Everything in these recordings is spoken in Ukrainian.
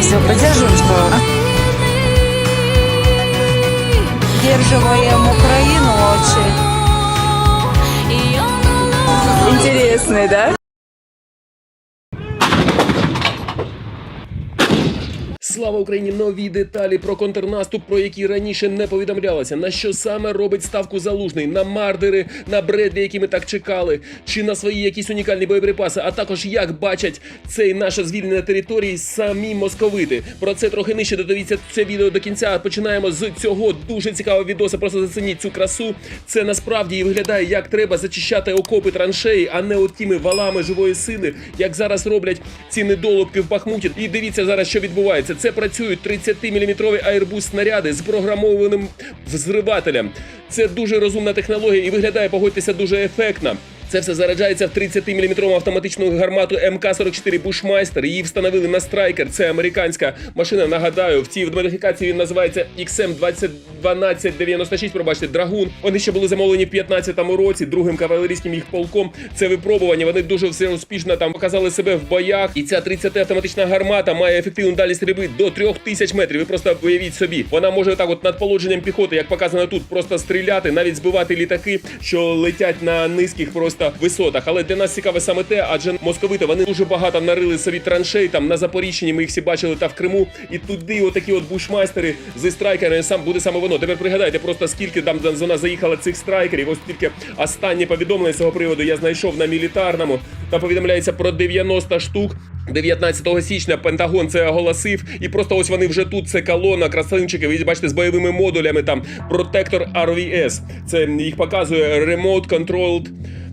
Настя, подержи ручку. Поддерживаем Украину очень. Интересный, да? Слава Україні! Нові деталі про контрнаступ, про які раніше не повідомлялося. На що саме робить ставку залужний? На мардери, на Бредлі, які ми так чекали, чи на свої якісь унікальні боєприпаси, а також як бачать цей наше звільнення території самі московити. Про це трохи нижче додивіться це відео до кінця. Починаємо з цього дуже цікавого відоса. Просто зацініть цю красу. Це насправді і виглядає, як треба зачищати окопи траншеї, а не от тими валами живої сили, як зараз роблять ці недолубки в Бахмуті. І дивіться зараз, що відбувається. Це працюють 30-мм Airbus снаряди з програмованим взривателем. Це дуже розумна технологія і виглядає, погодьтеся, дуже ефектно. Це все заряджається в 30-мм автоматичну гармату МК-44 Бушмайстер. Її встановили на страйкер. Це американська машина. Нагадаю, в цій модифікації він називається XM-1296, Пробачте, Драгун. Вони ще були замовлені в 15-му році другим кавалерійським їх полком. Це випробування. Вони дуже все успішно там показали себе в боях. І ця 30 автоматична гармата має ефективну дальність стрільби до 3000 метрів. Ви просто уявіть собі. Вона може так, от над положенням піхоти, як показано тут, просто стріляти, навіть збивати літаки, що летять на низьких просто висотах. Але для нас цікаве саме те, адже московити вони дуже багато нарили собі траншей там на Запоріжчині. Ми їх всі бачили та в Криму. І туди, отакі от бушмайстери зі страйкерами сам буде саме воно. Тепер пригадайте просто скільки там за нас заїхало цих страйкерів. Ось тільки останнє повідомлення з цього приводу я знайшов на мілітарному. Там повідомляється про 90 штук. 19 січня Пентагон це оголосив, і просто ось вони вже тут. Це колона. Ви бачите з бойовими модулями. Там протектор RVS. Це їх показує Remote Controlled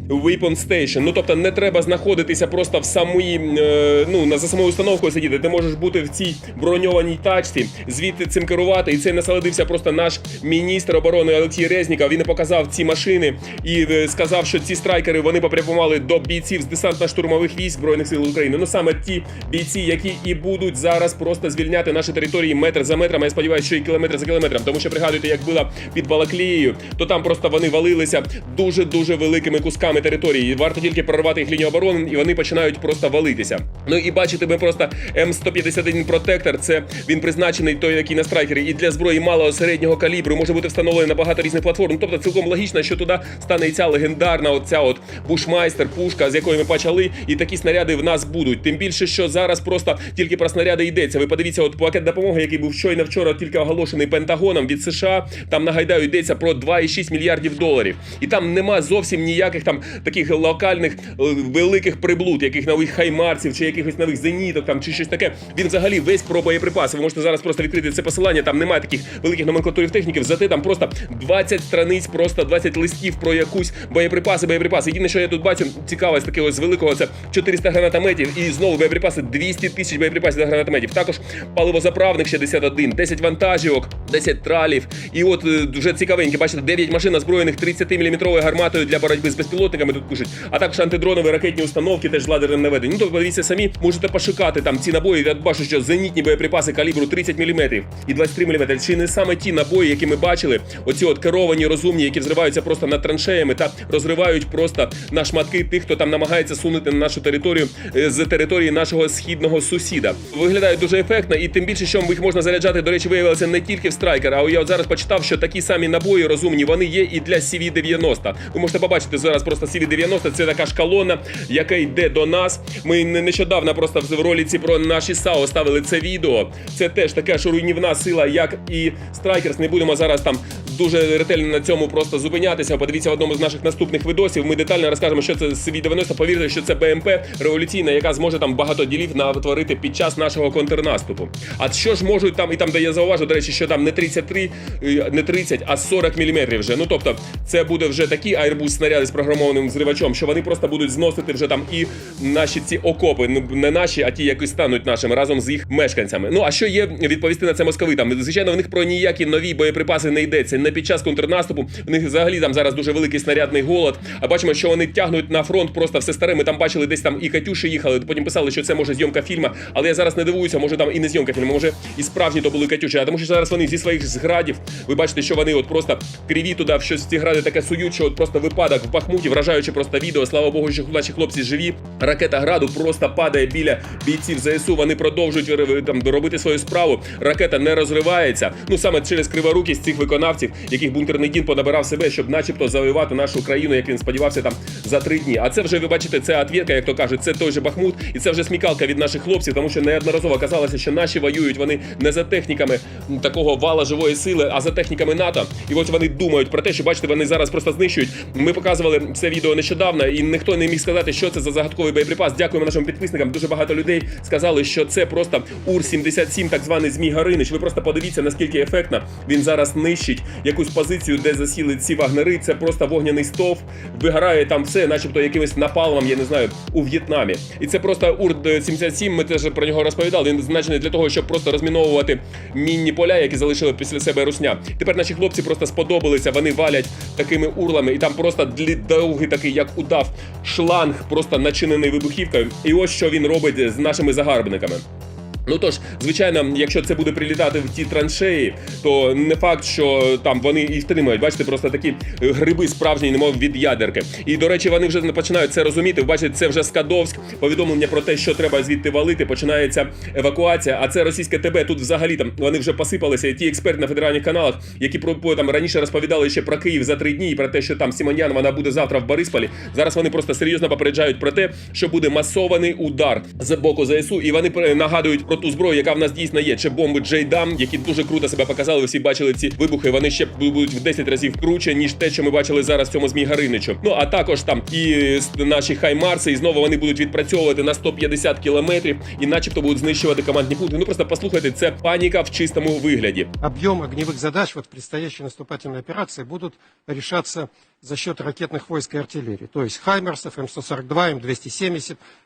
Weapon Station. Ну тобто не треба знаходитися просто в самій, е, ну на за самою установкою сидіти. Ти можеш бути в цій броньованій тачці, звідти цим керувати. І це насолодився просто наш міністр оборони Олексій Резніков. Він показав ці машини і е, сказав, що ці страйкери вони попрямували до бійців з десантно-штурмових військ збройних сил України. Ну саме ті бійці, які і будуть зараз просто звільняти наші території метр за метром. Я сподіваюся, що і кілометр за кілометром. Тому що пригадуєте, як було під Балаклією, то там просто вони валилися дуже дуже великими кусками території. Варто тільки прорвати їх лінію оборони, і вони починають просто валитися. Ну і бачите, ми просто М151 протектор. Це він призначений той, який на страйкері, і для зброї малого середнього калібру може бути встановлений на багато різних платформ. Тобто цілком логічно, що туди стане і ця легендарна, оця от бушмайстер, пушка, з якої ми почали, і такі снаряди в нас будуть. Тим більше, що зараз просто тільки про снаряди йдеться. Ви подивіться, от пакет допомоги, який був щойно вчора, тільки оголошений Пентагоном від США. Там нагадаю, йдеться про 2,6 мільярдів доларів. І там нема зовсім ніяких там таких локальних е, великих приблуд, яких нових хаймарсів чи якихось нових зеніток там чи щось таке. Він взагалі весь про боєприпаси. Ви можете зараз просто відкрити це посилання. Там немає таких великих номенклатурів техніків. Зате там просто 20 страниць, просто 20 листів про якусь боєприпаси, боєприпаси. Єдине, що я тут бачу, цікаве з такого з великого, це 400 гранатометів і знову боєприпаси 200 тисяч боєприпасів до гранатометів. Також паливозаправник 61, 10 вантажівок, 10 тралів. І от е, дуже цікавенькі, бачите, 9 машин озброєних 30-мм гарматою для боротьби з безпілотниками тут пишуть, а також антидронові ракетні установки теж з ладерним наведенням. Ну, то подивіться самі, можете пошукати там ці набої. Я бачу, що зенітні боєприпаси калібру 30 мм і 23 мм. Чи не саме ті набої, які ми бачили, оці от керовані, розумні, які взриваються просто над траншеями та розривають просто на шматки тих, хто там намагається сунути на нашу територію е, з території нашого східного сусіда. Виглядає дуже ефектно, і тим більше, що їх можна заряджати, до речі, виявилося не тільки в страйкер, а я от зараз почитав, що такі самі набої розумні вони є і для CV-90. Ви можете побачити зараз просто CV-90, це така ж колона, яка йде до нас. Ми нещодавно просто в роліці про наші САО ставили це відео. Це теж така ж руйнівна сила, як і страйкерс. Не будемо зараз там дуже ретельно на цьому просто зупинятися. Подивіться в одному з наших наступних видосів. Ми детально розкажемо, що це CV-90. Повірте, що це БМП революційна, яка зможе там багато ділів натворити під час нашого контрнаступу. А що ж можуть там, і там, де я зауважу, до речі, що там не 33, е, не 30, а 40 мм вже. Ну тобто, це буде вже такі айрбус снаряди з програмованим взривачом, що вони просто будуть зносити вже там і наші ці окопи, ну не наші, а ті, які стануть нашими разом з їх мешканцями. Ну а що є відповісти на це московитам? Звичайно, в них про ніякі нові боєприпаси не йдеться. Не під час контрнаступу. У них взагалі там зараз дуже великий снарядний голод. А бачимо, що вони тягнуть на фронт просто все старе. Ми там бачили десь там і Катюші їхали. Потім писали, що це може зйомка фільму. Але я зараз не дивуюся, може там і не зйомка фільму, може і справжні то були Катюші. А тому що зараз вони зі своїх зградів. Ви бачите, що вони от просто криві туди в щось ці гради таке сують, що от просто випадок в Бахмуті, вражаючи просто відео. Слава Богу, що наші хлопці живі. Ракета граду просто падає біля бійців ЗСУ. Вони продовжують там робити свою справу. Ракета не розривається. Ну саме через криворукість цих виконавців, яких бункерний дін понабирав себе, щоб, начебто, завоювати нашу країну, як він сподівався там за три дні. А це вже ви бачите, це отвірка, як то кажуть, це той же Бахмут, і це вже смікалка від наших хлопців, тому що неодноразово казалося, що наші воюють вони не за техніками такого вала живої сили, а за техніками НАТО. І ось вони думають про те, що бачите, вони зараз просто знищують. Ми показували це відео нещодавно, і ніхто не міг сказати, що це за загадковий боєприпас. Дякуємо нашим підписникам. Дуже багато людей сказали, що це просто Ур-77, так званий Змій Гаринич. Ви просто подивіться, наскільки ефектно він зараз нищить якусь позицію, де засіли ці вагнери. Це просто вогняний стовп, вигорає там все, начебто якимось напалмом, я не знаю, у В'єтнамі. І це просто Ур-77, Ми теж про нього розповідали. Він значений для того, щоб просто розміновувати мінні поля, які залишили після себе русня. Тепер наші хлопці просто сподобалися. Вони валять такими урлами, і там просто довгий такий, як удав, шланг, просто начинений вибухівкою. І ось що він робить з нашими загарбниками. Ну тож, звичайно, якщо це буде прилітати в ті траншеї, то не факт, що там вони і втримають. Бачите, просто такі е, гриби справжні, немов від ядерки. І до речі, вони вже починають це розуміти. Бачите, це вже Скадовськ. Повідомлення про те, що треба звідти валити. Починається евакуація. А це російське ТБ. Тут взагалі там вони вже посипалися. Ті експерти на федеральних каналах, які про там раніше розповідали ще про Київ за три дні, і про те, що там Сімонян вона буде завтра в Борисполі. Зараз вони просто серйозно попереджають про те, що буде масований удар з боку ЗСУ, і вони е, нагадують про ту зброю, яка в нас дійсно є. Чи бомби Джейдам, які дуже круто себе показали. Ви всі бачили ці вибухи. Вони ще будуть в 10 разів круче, ніж те, що ми бачили зараз в цьому змій Гариничу. Ну а також там і е, с- наші хаймарси, і знову вони будуть відпрацьовувати на 150 кілометрів, і начебто будуть знищувати командні пункти. Ну просто послухайте, це паніка в чистому вигляді. объем огневых задач вот в предстоящей наступательной операции будут решаться за счет ракетных войск и артиллерии. То есть Хаймерсов, М142, М270, э,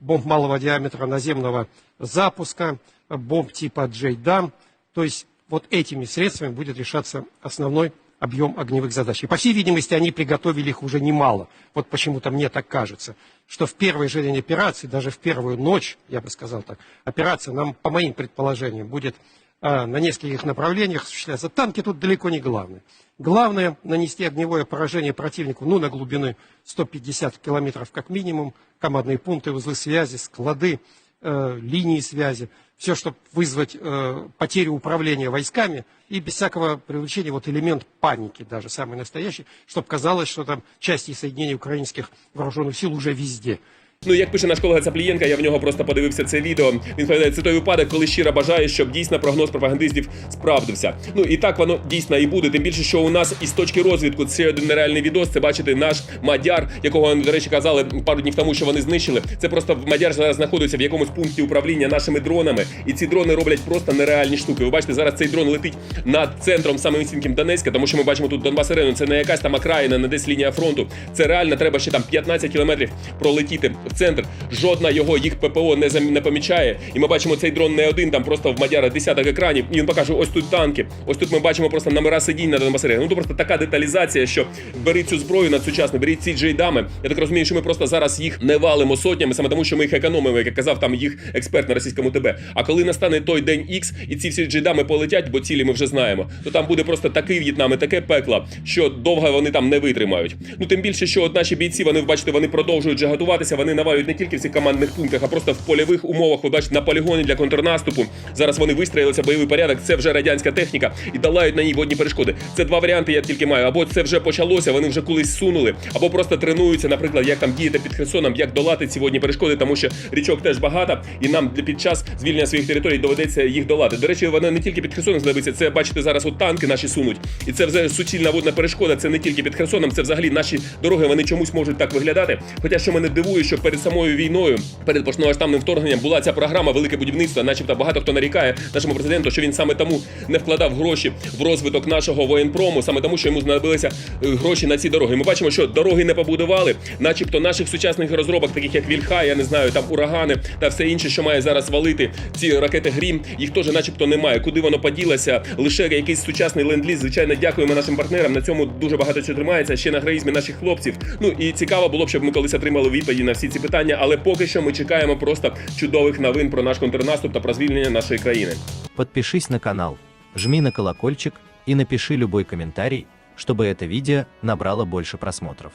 бомб малого диаметра наземного запуска, э, бомб типа Джейдам. То есть вот этими средствами будет решаться основной объем огневых задач. И, по всей видимости, они приготовили их уже немало. Вот почему-то мне так кажется, что в первый же день операции, даже в первую ночь, я бы сказал так, операция, нам, по моим предположениям, будет на нескольких направлениях осуществляться. Танки тут далеко не главное. Главное нанести огневое поражение противнику, ну, на глубины 150 километров как минимум, командные пункты, узлы связи, склады, э, линии связи, все, чтобы вызвать э, потерю управления войсками и без всякого привлечения вот элемент паники даже самый настоящий, чтобы казалось, что там части и соединения украинских вооруженных сил уже везде. Ну, як пише наш колега Цаплієнка, я в нього просто подивився це відео. Він повідає, це той випадок, коли щиро бажає, щоб дійсно прогноз пропагандистів справдився. Ну і так воно дійсно і буде. Тим більше, що у нас із точки розвідку це один нереальний відос. Це бачите, наш мадяр, якого до речі казали пару днів тому, що вони знищили. Це просто мадяр зараз знаходиться в якомусь пункті управління нашими дронами, і ці дрони роблять просто нереальні штуки. Ви бачите, зараз цей дрон летить над центром самим Донецька, тому що ми бачимо тут Донбас Арену. Це не якась там окраїна, не десь лінія фронту. Це реально треба ще там 15 кілометрів пролетіти центр. Жодна його їх ППО не зам- не помічає. І ми бачимо цей дрон не один, там просто в Мадяра десяток екранів. І він покаже: ось тут танки. Ось тут ми бачимо просто номера сидінь на Донбас Арену. Ну то просто така деталізація, що бери цю зброю надсучасну, беріть ці джейдами. Я так розумію, що ми просто зараз їх не валимо сотнями, саме тому, що ми їх економимо, як казав там їх експерт на російському ТБ. А коли настане той день X і ці всі джейдами полетять, бо цілі ми вже знаємо, то там буде просто такий В'єтнам і таке пекло, що довго вони там не витримають. Ну тим більше, що от наші бійці, вони бачите, вони продовжують вже готуватися. Вони навалюють не тільки в цих командних пунктах, а просто в польових умовах. Ви на полігоні для контрнаступу. Зараз вони вистроїлися бойовий порядок. Це вже радянська техніка і долають на ній водні перешкоди. Це два варіанти. Я тільки маю. Або це вже почалося, вони вже колись сунули, або просто тренуються, наприклад, як там діяти під Херсоном, як долати ці водні перешкоди, тому що річок теж багато, і нам під час звільнення своїх територій доведеться їх долати. До речі, вона не тільки під Херсоном знадобиться. Це бачите, зараз от танки наші сунуть, і це вже суцільна водна перешкода. Це не тільки під Херсоном, це взагалі наші дороги. Вони чомусь можуть так виглядати. Хоча що мене дивує, що перед самою війною, перед повномасштабним вторгненням, була ця програма Велике будівництво. Начебто багато хто нарікає нашому президенту, що він саме тому не вкладав гроші в розвиток нашого воєнпрому, саме тому, що йому знадобилися е, гроші на ці дороги. Ми бачимо, що дороги не побудували, начебто наших сучасних розробок, таких як Вільха, я не знаю, там урагани та все інше, що має зараз валити ці ракети Грім, їх теж, начебто, немає. Куди воно поділося? Лише якийсь сучасний ленд-ліз. Звичайно, дякуємо нашим партнерам. На цьому дуже багато що тримається. Ще на героїзмі наших хлопців. Ну і цікаво було б, щоб ми колись отримали відповіді на всі ці питання. Але поки що ми чекаємо просто чудових новин про наш контрнаступ та про звільнення нашої країни. Подпишись на канал, жми на колокольчик и напиши любой комментарий, чтобы это видео набрало больше просмотров.